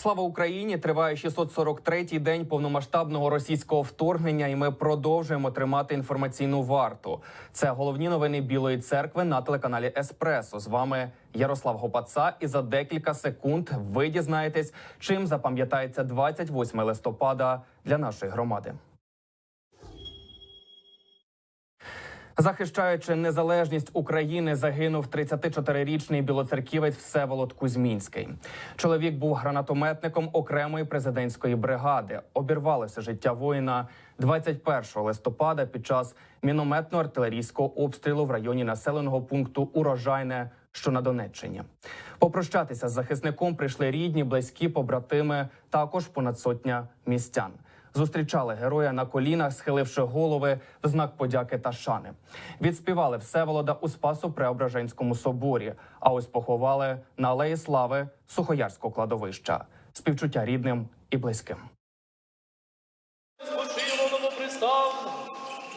Слава Україні! Триває 643-й день повномасштабного російського вторгнення, і ми продовжуємо тримати інформаційну варту. Це головні новини Білої церкви на телеканалі Еспресо. З вами Ярослав Гопаца. І за декілька секунд ви дізнаєтесь, чим запам'ятається 28 листопада для нашої громади. Захищаючи незалежність України, загинув 34-річний білоцерківець Всеволод Кузьмінський. Чоловік був гранатометником окремої президентської бригади. Обірвалося життя воїна 21 листопада під час мінометно-артилерійського обстрілу в районі населеного пункту Урожайне, що на Донеччині. Попрощатися з захисником прийшли рідні, близькі, побратими, також понад сотня містян. Зустрічали героя на колінах, схиливши голови в знак подяки та шани. Відспівали Всеволода у Спасу Преображенському соборі. А ось поховали на алеї слави Сухоярського кладовища. Співчуття рідним і близьким. Спочило новоприставно,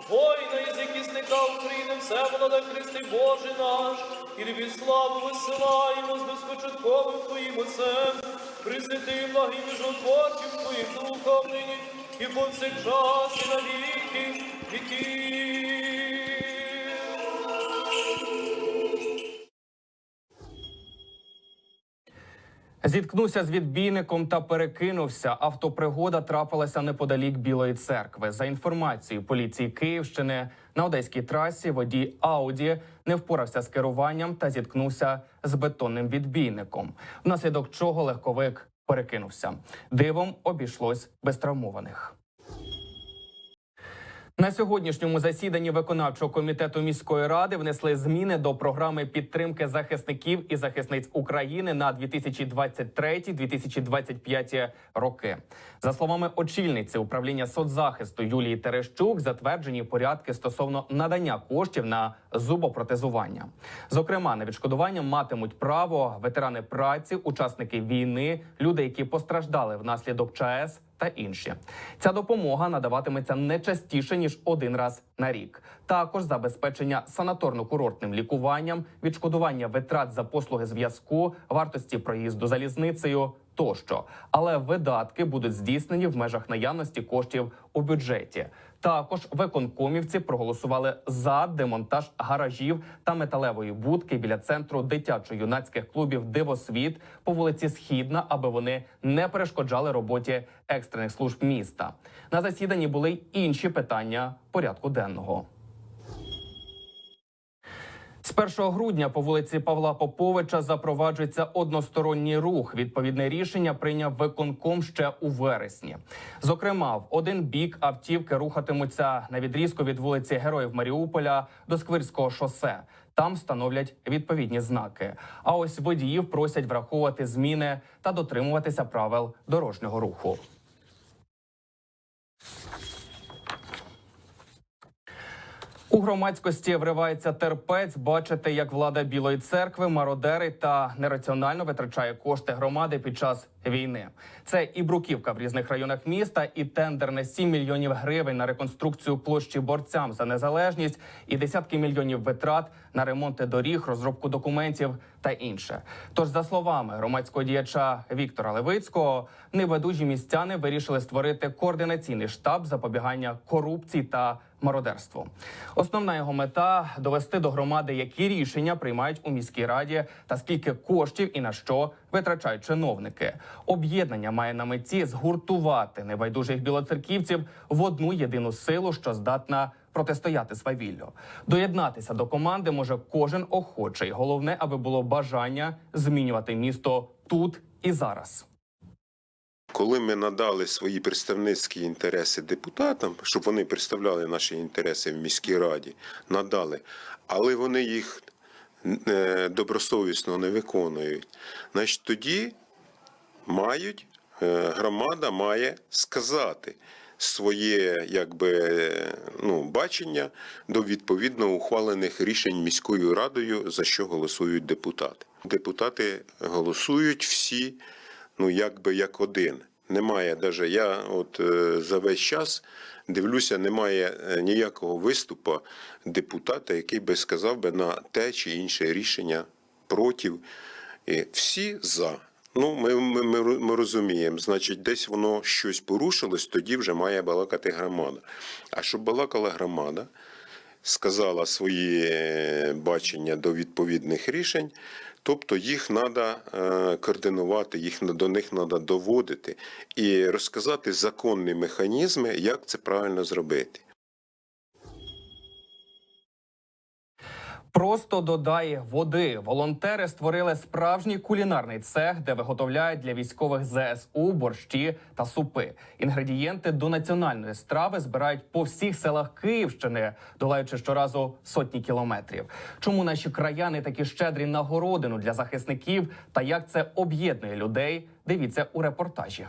воїна із якісника України, Всеволода Христи Боже наш, і тобі славу висилаємо з безпочатковим Твоїм Отцем, присвятим благим і жотворчим Твоїм духом нині, і повсякчас, і на віки віків. Зіткнувся з відбійником та перекинувся. Автопригода трапилася неподалік Білої церкви. За інформацією поліції Київщини на одеській трасі водій Ауді не впорався з керуванням та зіткнувся з бетонним відбійником, внаслідок чого легковик перекинувся. Дивом обійшлось без травмованих. На сьогоднішньому засіданні виконавчого комітету міської ради внесли зміни до програми підтримки захисників і захисниць України на 2023-2025 роки. За словами очільниці управління соцзахисту Юлії Терещук, затверджені порядки стосовно надання коштів на зубопротезування. Зокрема, на відшкодування матимуть право ветерани праці, учасники війни, люди, які постраждали внаслідок ЧАЕС та інші. Ця допомога надаватиметься не частіше ніж один раз на рік. Також забезпечення санаторно-курортним лікуванням, відшкодування витрат за послуги зв'язку, вартості проїзду залізницею тощо. Але видатки будуть здійснені в межах наявності коштів у бюджеті. Також виконкомівці проголосували за демонтаж гаражів та металевої будки біля центру дитячо-юнацьких клубів Дивосвіт по вулиці Східна, аби вони не перешкоджали роботі екстрених служб міста. На засіданні були й інші питання порядку денного. З 1 грудня по вулиці Павла Поповича запроваджується односторонній рух. Відповідне рішення прийняв виконком ще у вересні. Зокрема, в один бік автівки рухатимуться на відрізку від вулиці Героїв Маріуполя до Сквирського шосе. Там встановлять відповідні знаки. А ось водіїв просять враховувати зміни та дотримуватися правил дорожнього руху. У громадськості вривається терпець бачити, як влада Білої церкви мародери та нераціонально витрачає кошти громади під час війни. Це і бруківка в різних районах міста, і тендер на 7 мільйонів гривень на реконструкцію площі борцям за незалежність, і десятки мільйонів витрат на ремонти доріг, розробку документів та інше. Тож, за словами громадського діяча Віктора Левицького, небайдужі містяни вирішили створити координаційний штаб запобігання корупції та мародерству. Основна його мета довести до громади, які рішення приймають у міській раді, та скільки коштів і на що витрачають чиновники. Об'єднання має на меті згуртувати небайдужих білоцерківців в одну єдину силу, що здатна протистояти свавіллю. Доєднатися до команди може кожен охочий. Головне, аби було бажання змінювати місто тут і зараз. Коли ми надали свої представницькі інтереси депутатам, щоб вони представляли наші інтереси в міській раді, надали, але вони їх е, добросовісно не виконують, значить тоді мають, е, громада має сказати своє якби, ну, бачення до відповідно ухвалених рішень міською радою, за що голосують депутати. Депутати голосують всі ну якби як один. Немає даже я от е, за весь час дивлюся, немає е, ніякого виступу депутата, який би сказав би на те чи інше рішення проти. Всі за. Ну, ми, ми, ми, ми розуміємо, значить, десь воно щось порушилось, тоді вже має балакати громада. А щоб балакала громада, сказала свої е, бачення до відповідних рішень, тобто їх треба координувати, їх до них треба доводити і розказати законні механізми, як це правильно зробити. Просто додає води. Волонтери створили справжній кулінарний цех, де виготовляють для військових ЗСУ борщі та супи. Інгредієнти до національної страви збирають по всіх селах Київщини, долаючи щоразу сотні кілометрів. Чому наші краяни такі щедрі на городину для захисників та як це об'єднує людей? Дивіться у репортажі.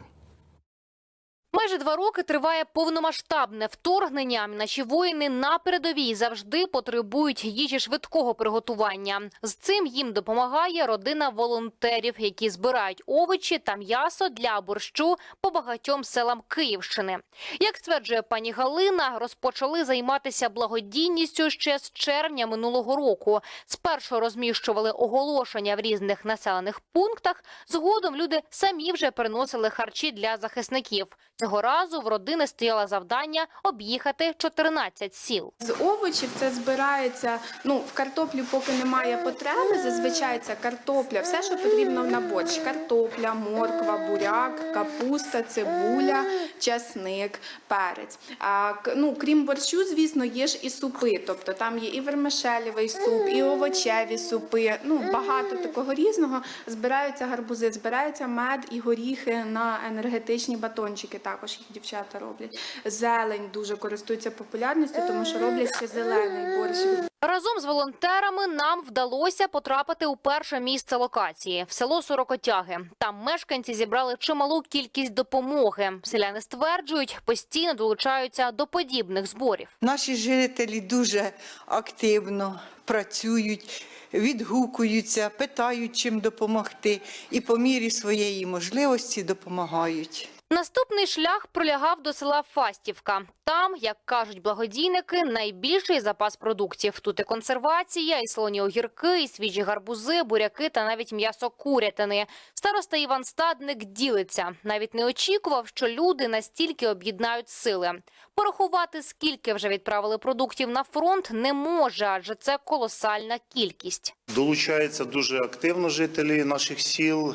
Майже два роки триває повномасштабне вторгнення. Наші воїни на передовій завжди потребують їжі швидкого приготування. З цим їм допомагає родина волонтерів, які збирають овочі та м'ясо для борщу по багатьом селам Київщини. Як стверджує пані Галина, розпочали займатися благодійністю ще з червня минулого року. Спершу розміщували оголошення в різних населених пунктах. Згодом люди самі вже приносили харчі для захисників. Цього разу в родини стояло завдання об'їхати 14 сіл. З овочів це збирається. Ну в картоплі поки немає потреби. Зазвичай це картопля, все, що потрібно на борщ: картопля, морква, буряк, капуста, цибуля, часник, перець. А ну крім борщу, звісно, є ж і супи. Тобто там є і вермишелєвий суп, і овочеві супи. Ну багато такого різного. Збираються гарбузи, збирається мед і горіхи на енергетичні батончики. Також їх дівчата роблять. Зелень дуже користується популярністю, тому що роблять ще зелений борщ. Разом з волонтерами нам вдалося потрапити у перше місце локації в село Сорокотяги. Там мешканці зібрали чималу кількість допомоги. Селяни стверджують, постійно долучаються до подібних зборів. Наші жителі дуже активно працюють, відгукуються, питають, чим допомогти, і по мірі своєї можливості допомагають. Наступний шлях пролягав до села Фастівка. Там, як кажуть благодійники, найбільший запас продуктів. Тут і консервація, і солоні огірки, і свіжі гарбузи, буряки та навіть м'ясо курятини. Староста Іван Стадник ділиться. Навіть не очікував, що люди настільки об'єднають сили. Порахувати, скільки вже відправили продуктів на фронт, не може, адже це колосальна кількість. Долучаються дуже активно жителі наших сіл.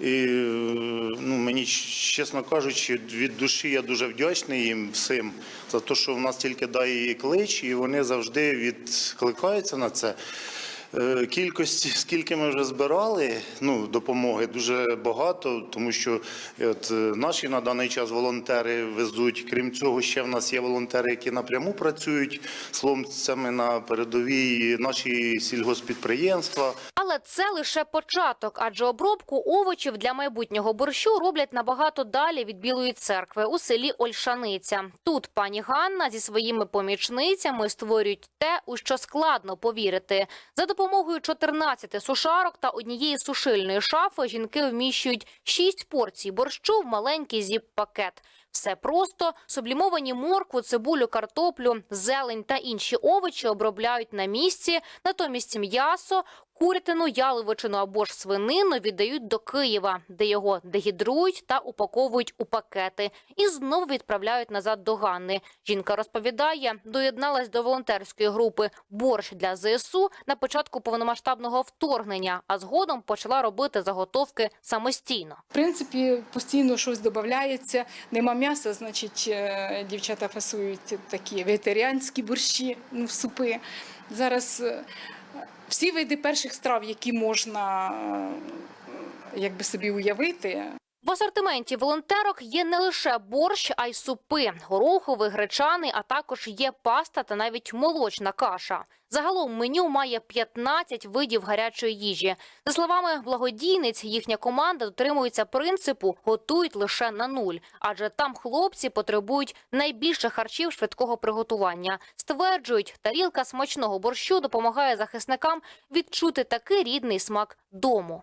І, е, ну, мені, чесно кажучи, від душі я дуже вдячний їм всім за те, що в нас тільки дає і клич, і вони завжди відкликаються на це. Е, Кількості, скільки ми вже збирали, ну, допомоги дуже багато, тому що от, е, наші на даний час волонтери везуть. Крім цього, ще в нас є волонтери, які напряму працюють з на передовій, наші сільгоспідприємства. Але це лише початок, адже обробку овочів для майбутнього борщу роблять набагато далі від Білої церкви у селі Ольшаниця. Тут пані Ганна зі своїми помічницями створюють те, у що складно повірити. За допомогою 14 сушарок та однієї сушильної шафи жінки вміщують 6 порцій борщу в маленький зіп-пакет. Все просто сублімовані моркву, цибулю, картоплю, зелень та інші овочі обробляють на місці. Натомість м'ясо, курятину, яловичину або ж свинину віддають до Києва, де його дегідрують та упаковують у пакети і знову відправляють назад до Ганни. Жінка розповідає, доєдналась до волонтерської групи борщ для ЗСУ на початку повномасштабного вторгнення, а згодом почала робити заготовки самостійно. В принципі, постійно щось додається. Нема м'яса, значить, е, дівчата фасують такі вегетаріанські борщі, ну, супи. Зараз е, всі види перших страв, які можна е, якби собі уявити, В асортименті волонтерок є не лише борщ, а й супи, гороховий, гречаний, а також є паста та навіть молочна каша. Загалом меню має 15 видів гарячої їжі. За словами благодійниць, їхня команда дотримується принципу готують лише на нуль, адже там хлопці потребують найбільше харчів швидкого приготування. Стверджують, тарілка смачного борщу допомагає захисникам відчути такий рідний смак дому.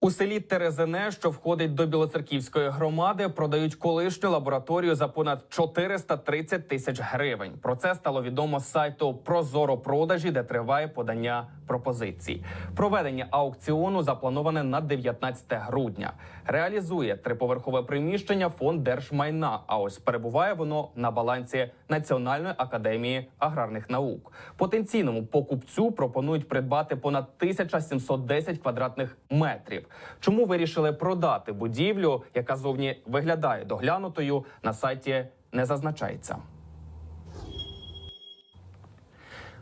У селі Терезине, що входить до Білоцерківської громади, продають колишню лабораторію за понад 430 тисяч гривень. Про це стало відомо з сайту Прозоро продажі, де триває подання пропозицій. Проведення аукціону заплановане на 19 грудня. Реалізує триповерхове приміщення фонд держмайна. А ось перебуває воно на балансі Національної академії аграрних наук. Потенційному покупцю пропонують придбати понад 1710 квадратних метрів. Чому вирішили продати будівлю, яка зовні виглядає доглянутою, на сайті не зазначається.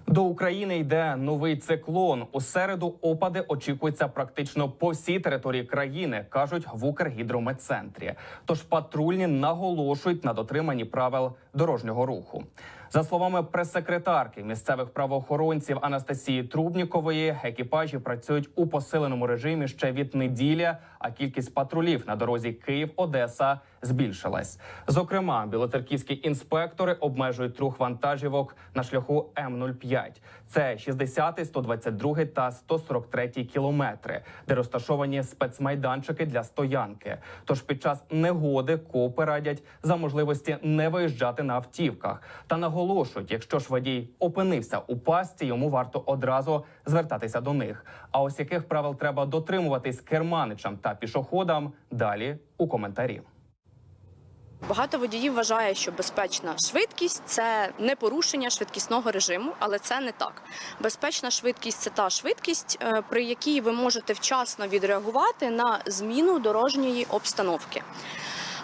До України йде новий циклон. У середу опади очікуються практично по всій території країни, кажуть в Укргідрометцентрі. Тож патрульні наголошують на дотриманні правил дорожнього руху. За словами прес-секретарки місцевих правоохоронців Анастасії Трубнікової, екіпажі працюють у посиленому режимі ще від неділі, а кількість патрулів на дорозі Київ-Одеса збільшилась. Зокрема, білоцерківські інспектори обмежують рух вантажівок на шляху М-05. Це 60, 122 та 143 кілометри, де розташовані спецмайданчики для стоянки. Тож під час негоди копи радять за можливості не виїжджати на автівках та наголошують, якщо ж водій опинився у пастці, йому варто одразу звертатися до них. А ось яких правил треба дотримуватись керманичам та пішоходам далі у коментарі. Багато водіїв вважає, що безпечна швидкість це не порушення швидкісного режиму, але це не так. Безпечна швидкість це та швидкість, е, при якій ви можете вчасно відреагувати на зміну дорожньої обстановки.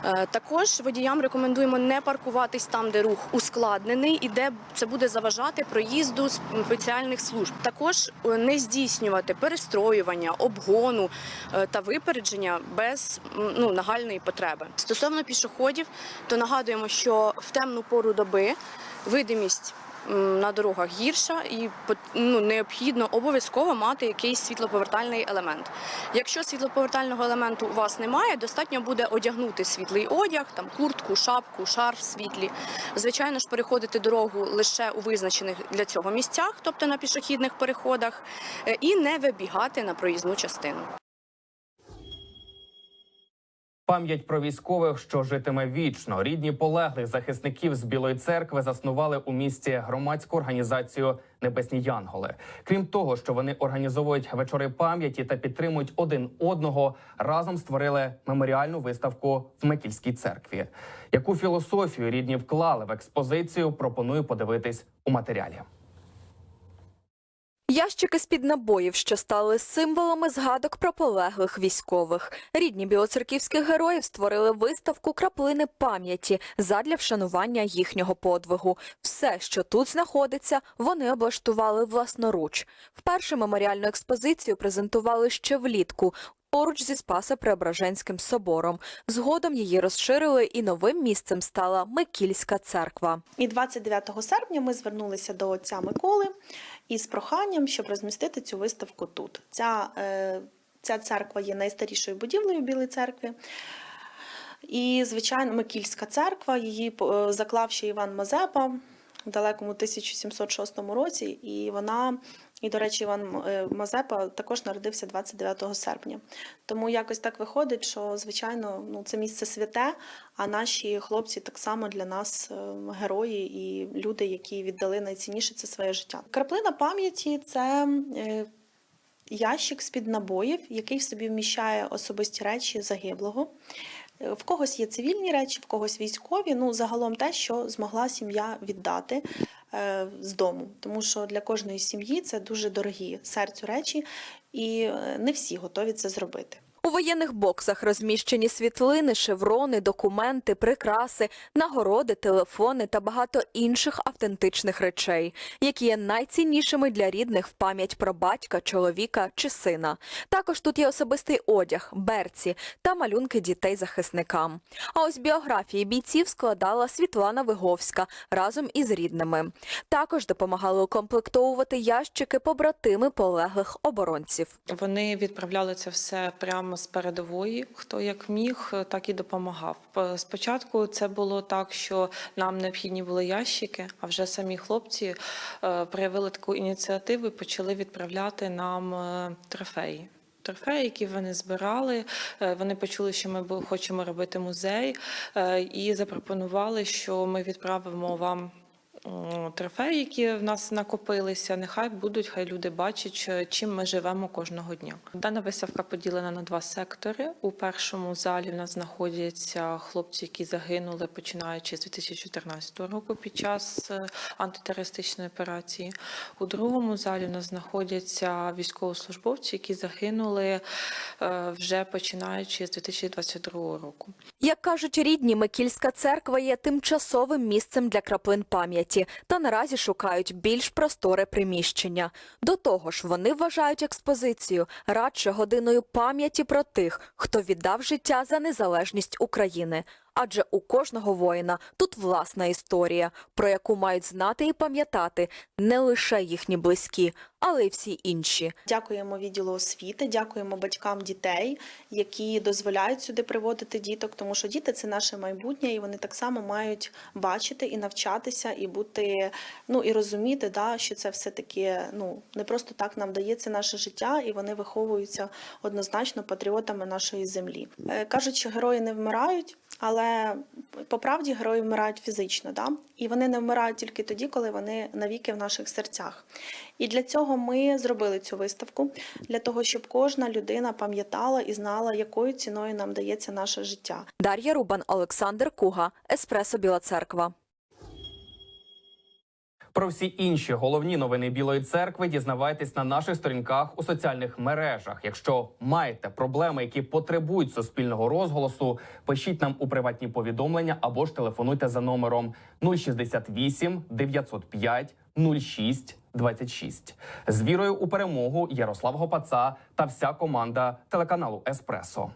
Е, Також водіям рекомендуємо не паркуватись там, де рух ускладнений і де це буде заважати проїзду спеціальних служб. Також е, не здійснювати перестроювання, обгону е, та випередження без ну, нагальної потреби. Стосовно пішоходів, то нагадуємо, що в темну пору доби видимість на дорогах гірша і ну, необхідно обов'язково мати якийсь світлоповертальний елемент. Якщо світлоповертального елементу у вас немає, достатньо буде одягнути світлий одяг, там куртку, шапку, шарф світлі. Звичайно ж, переходити дорогу лише у визначених для цього місцях, тобто на пішохідних переходах, е, і не вибігати на проїзну частину. Пам'ять про військових, що житиме вічно. Рідні полеглих захисників з Білої церкви заснували у місті громадську організацію Небесні Янголи. Крім того, що вони організовують вечори пам'яті та підтримують один одного, разом створили меморіальну виставку в Микільській церкві. Яку філософію рідні вклали в експозицію? Пропоную подивитись у матеріалі. Ящики з-під набоїв, що стали символами згадок про полеглих військових. Рідні білоцерківських героїв створили виставку краплини пам'яті задля вшанування їхнього подвигу. Все, що тут знаходиться, вони облаштували власноруч. Вперше меморіальну експозицію презентували ще влітку. Поруч зі Спасо-Преображенським собором. Згодом її розширили, і новим місцем стала Микільська церква. І 29 серпня ми звернулися до отця Миколи із проханням, щоб розмістити цю виставку тут. Ця, е, ця церква є найстарішою будівлею Білої церкви. І, звичайно, Микільська церква, її е, заклав ще Іван Мазепа в далекому 1706 році, і вона. І, до речі, Іван е, Мазепа також народився 29 серпня. Тому якось так виходить, що звичайно ну, це місце святе, а наші хлопці так само для нас е, герої і люди, які віддали найцінніше це своє життя. Краплина пам'яті це е, ящик з-під набоїв, який в собі вміщає особисті речі загиблого. В когось є цивільні речі, в когось військові. Ну, загалом те, що змогла сім'я віддати з дому. Тому що для кожної сім'ї це дуже дорогі серцю речі, і е, не всі готові це зробити. У воєнних боксах розміщені світлини, шеврони, документи, прикраси, нагороди, телефони та багато інших автентичних речей, які є найціннішими для рідних в пам'ять про батька, чоловіка чи сина. Також тут є особистий одяг, берці та малюнки дітей захисникам. А ось біографії бійців складала Світлана Виговська разом із рідними. Також допомагали укомплектовувати ящики побратими полеглих оборонців. Вони відправляли це все прямо з передової. Хто як міг, так і допомагав. Спочатку це було так, що нам необхідні були ящики, а вже самі хлопці е, проявили таку ініціативу і почали відправляти нам е, трофеї. Трофеї, які вони збирали, Е, вони почули, що ми хочемо робити музей, е, і запропонували, що ми відправимо вам трофеї, які в нас накопилися. Нехай будуть, хай люди бачать, чим ми живемо кожного дня. Дана виставка поділена на два сектори. У першому залі в нас знаходяться хлопці, які загинули починаючи з 2014 року під час е, антитерористичної операції. У другому залі в нас знаходяться військовослужбовці, які загинули е, вже починаючи з 2022 року. Як кажуть рідні, Микільська церква є тимчасовим місцем для краплин пам'яті та наразі шукають більш просторе приміщення. До того ж, вони вважають експозицію радше годиною пам'яті про тих, хто віддав життя за незалежність України. Адже у кожного воїна тут власна історія, про яку мають знати і пам'ятати не лише їхні близькі, але й всі інші. Дякуємо відділу освіти, дякуємо батькам дітей, які дозволяють сюди приводити діток, тому що діти це наше майбутнє, і вони так само мають бачити і навчатися, і бути, ну і розуміти, да, що це все таки ну не просто так нам дається наше життя, і вони виховуються однозначно патріотами нашої землі. Е, Кажуть, що герої не вмирають, але по правді герої вмирають фізично, да? і вони не вмирають тільки тоді, коли вони навіки в наших серцях. І для цього ми зробили цю виставку для того, щоб кожна людина пам'ятала і знала, якою ціною нам дається наше життя. Дар'я Рубан, Олександр Куга, Еспресо Біла Церква. Про всі інші головні новини Білої церкви дізнавайтесь на наших сторінках у соціальних мережах. Якщо маєте проблеми, які потребують суспільного розголосу, пишіть нам у приватні повідомлення або ж телефонуйте за номером 068 905 06 26. З вірою у перемогу Ярослав Гопаца та вся команда телеканалу Еспресо.